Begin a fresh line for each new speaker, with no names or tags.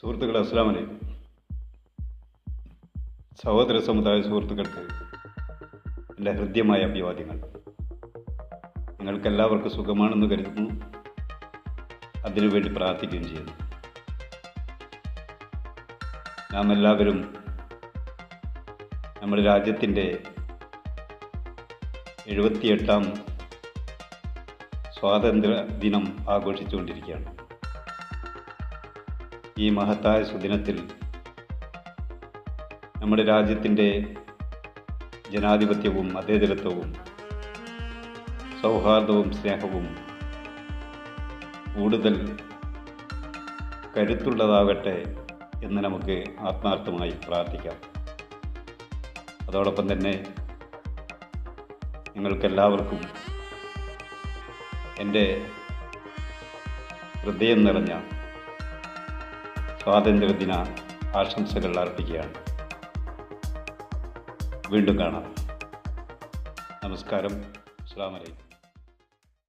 സുഹൃത്തുക്കളെ അസ്സാം വലൈക്കും സഹോദര സമുദായ സുഹൃത്തുക്കൾക്ക് എന്റെ ഹൃദ്യമായ അഭിവാദ്യങ്ങൾ. നിങ്ങൾക്കെല്ലാവർക്കും സുഖമാണെന്ന് കരുതുന്നു. അതിനുവേണ്ടി പ്രാർത്ഥിക്കുകയും ചെയ്യുന്നു. നാം എല്ലാവരും നമ്മുടെ രാജ്യത്തിന്റെ എഴുപത്തിയെട്ടാം സ്വാതന്ത്ര്യ ദിനം ആഘോഷിച്ചുകൊണ്ടിരിക്കുകയാണ്. ഈ മഹത്തായ സുദിനത്തിൽ നമ്മുടെ രാജ്യത്തിന്റെ ജനാധിപത്യവും മതേതരത്വവും സൗഹാർദ്ദവും സ്നേഹവും കൂടുതൽ കരുത്തുള്ളതാകട്ടെ എന്ന് നമുക്ക് ആത്മാർത്ഥമായി പ്രാർത്ഥിക്കാം. അതോടൊപ്പം തന്നെ നിങ്ങൾക്കെല്ലാവർക്കും എന്റെ ഹൃദയം നിറഞ്ഞ സ്വാതന്ത്ര്യദിന ആശംസകൾ അർപ്പിക്കുകയാണ്. വീണ്ടും കാണാം. നമസ്കാരം. അസ്സാം വലൈക്കും